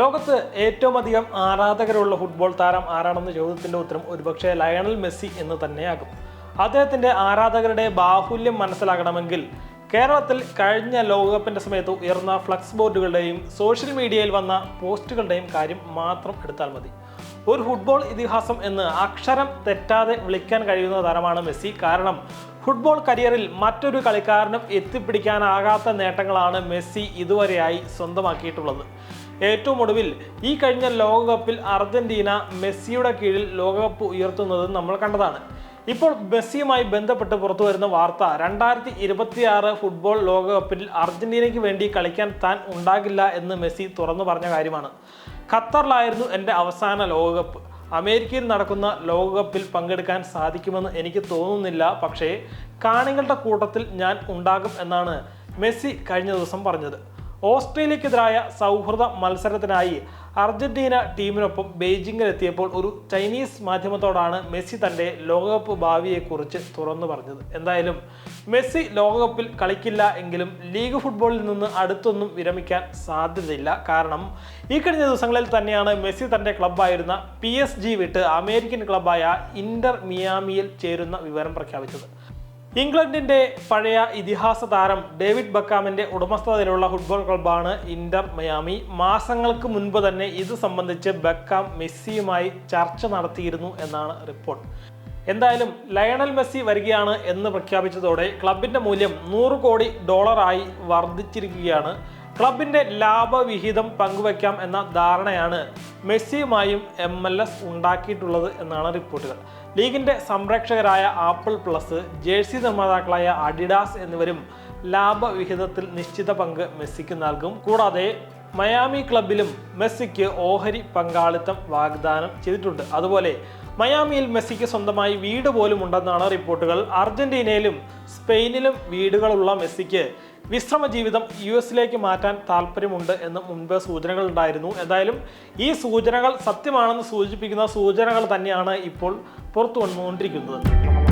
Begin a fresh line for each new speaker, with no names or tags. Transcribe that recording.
ലോകത്ത് ഏറ്റവും അധികം ആരാധകരുള്ള ഫുട്ബോൾ താരം ആരാണെന്ന ചോദ്യത്തിന്റെ ഉത്തരം ഒരുപക്ഷെ ലയണൽ മെസ്സി എന്ന് തന്നെയാകും. അദ്ദേഹത്തിന്റെ ആരാധകരുടെ ബാഹുല്യം മനസ്സിലാകണമെങ്കിൽ കേരളത്തിൽ കഴിഞ്ഞ ലോകകപ്പിന്റെ സമയത്ത് ഉയർന്ന ഫ്ലക്സ് ബോർഡുകളുടെയും സോഷ്യൽ മീഡിയയിൽ വന്ന പോസ്റ്റുകളുടെയും കാര്യം മാത്രം എടുത്താൽ മതി. ഒരു ഫുട്ബോൾ ഇതിഹാസം എന്ന് അക്ഷരം തെറ്റാതെ വിളിക്കാൻ കഴിയുന്ന താരമാണ് മെസ്സി. കാരണം ഫുട്ബോൾ കരിയറിൽ മറ്റൊരു കളിക്കാരനും എത്തിപ്പിടിക്കാനാകാത്ത നേട്ടങ്ങളാണ് മെസ്സി ഇതുവരെയായി സ്വന്തമാക്കിയിട്ടുള്ളത്. ഏറ്റവും ഒടുവിൽ ഈ കഴിഞ്ഞ ലോകകപ്പിൽ അർജന്റീന മെസ്സിയുടെ കീഴിൽ ലോകകപ്പ് ഉയർത്തുന്നത് നമ്മൾ കണ്ടതാണ്. ഇപ്പോൾ മെസ്സിയുമായി ബന്ധപ്പെട്ട് പുറത്തു വരുന്ന വാർത്ത രണ്ടായിരത്തി ഇരുപത്തിയാറ് ഫുട്ബോൾ ലോകകപ്പിൽ അർജന്റീനയ്ക്ക് വേണ്ടി കളിക്കാൻ താൻ ഉണ്ടാകില്ല എന്ന് മെസ്സി തുറന്നു പറഞ്ഞ കാര്യമാണ്. ഖത്തറിലായിരുന്നു എന്റെ അവസാന ലോകകപ്പ്. അമേരിക്കയിൽ നടക്കുന്ന ലോകകപ്പിൽ പങ്കെടുക്കാൻ സാധിക്കുമെന്ന് എനിക്ക് തോന്നുന്നില്ല. പക്ഷേ കാണികളുടെ കൂട്ടത്തിൽ ഞാൻ ഉണ്ടാകും എന്നാണ് മെസ്സി കഴിഞ്ഞ ദിവസം പറഞ്ഞത്. ഓസ്ട്രേലിയക്കെതിരായ സൗഹൃദ മത്സരത്തിനായി അർജന്റീന ടീമിനൊപ്പം ബെയ്ജിങ്ങിലെത്തിയപ്പോൾ ഒരു ചൈനീസ് മാധ്യമത്തോടാണ് മെസ്സി തന്റെ ലോകകപ്പ് ഭാവിയെക്കുറിച്ച് തുറന്നു പറഞ്ഞത്. എന്തായാലും മെസ്സി ലോകകപ്പിൽ കളിക്കില്ല എങ്കിലും ലീഗ് ഫുട്ബോളിൽ നിന്ന് അടുത്തൊന്നും വിരമിക്കാൻ സാധ്യതയില്ല. കാരണം ഈ കഴിഞ്ഞ ദിവസങ്ങളിൽ തന്നെയാണ് മെസ്സി തന്റെ ക്ലബ്ബായിരുന്ന പി എസ് ജി വിട്ട് അമേരിക്കൻ ക്ലബ്ബായ ഇന്റർ മിയാമിയിൽ ചേരുന്ന വിവരം പ്രഖ്യാപിച്ചത്. ഇംഗ്ലണ്ടിന്റെ പഴയ ഇതിഹാസ താരം ഡേവിഡ് ബക്കാമിന്റെ ഉടമസ്ഥതയിലുള്ള ഫുട്ബോൾ ക്ലബ്ബാണ് ഇന്റർ മയാമി. മാസങ്ങൾക്ക് മുൻപ് തന്നെ ഇത് സംബന്ധിച്ച് ബക്കാം മെസ്സിയുമായി ചർച്ച നടത്തിയിരുന്നു എന്നാണ് റിപ്പോർട്ട്. എന്തായാലും ലയണൽ മെസ്സി വരികയാണ് എന്ന് പ്രഖ്യാപിച്ചതോടെ ക്ലബിന്റെ മൂല്യം നൂറ് കോടി ഡോളറായി വർദ്ധിച്ചിരിക്കുകയാണ്. ക്ലബിന്റെ ലാഭവിഹിതം പങ്കുവയ്ക്കാം എന്ന ധാരണയാണ് മെസ്സിയുമായും എം എൽ എസ് ഉണ്ടാക്കിയിട്ടുള്ളത് എന്നാണ് റിപ്പോർട്ടുകൾ. ലീഗിന്റെ സംരക്ഷകരായ ആപ്പിൾ പ്ലസ് ജേഴ്സി നിർമ്മാതാക്കളായ അഡിഡാസ് എന്നിവരും ലാഭവിഹിതത്തിൽ നിശ്ചിത പങ്ക് മെസ്സിക്ക് നൽകും. കൂടാതെ മയാമി ക്ലബിലും മെസ്സിക്ക് ഓഹരി പങ്കാളിത്തം വാഗ്ദാനം ചെയ്തിട്ടുണ്ട്. അതുപോലെ മയാമിയിൽ മെസ്സിക്ക് സ്വന്തമായി വീട് പോലും ഉണ്ടെന്നാണ് റിപ്പോർട്ടുകൾ. അർജന്റീനയിലും സ്പെയിനിലും വീടുകളുള്ള മെസ്സിക്ക് വിശ്രമ ജീവിതം യു എസിലേക്ക് മാറ്റാൻ താല്പര്യമുണ്ട് എന്ന് മുൻപ് സൂചനകൾ ഉണ്ടായിരുന്നു. എന്തായാലും ഈ സൂചനകൾ സത്യമാണെന്ന് സൂചിപ്പിക്കുന്ന സൂചനകൾ തന്നെയാണ് ഇപ്പോൾ പുറത്തു വന്നുകൊണ്ടിരിക്കുന്നത്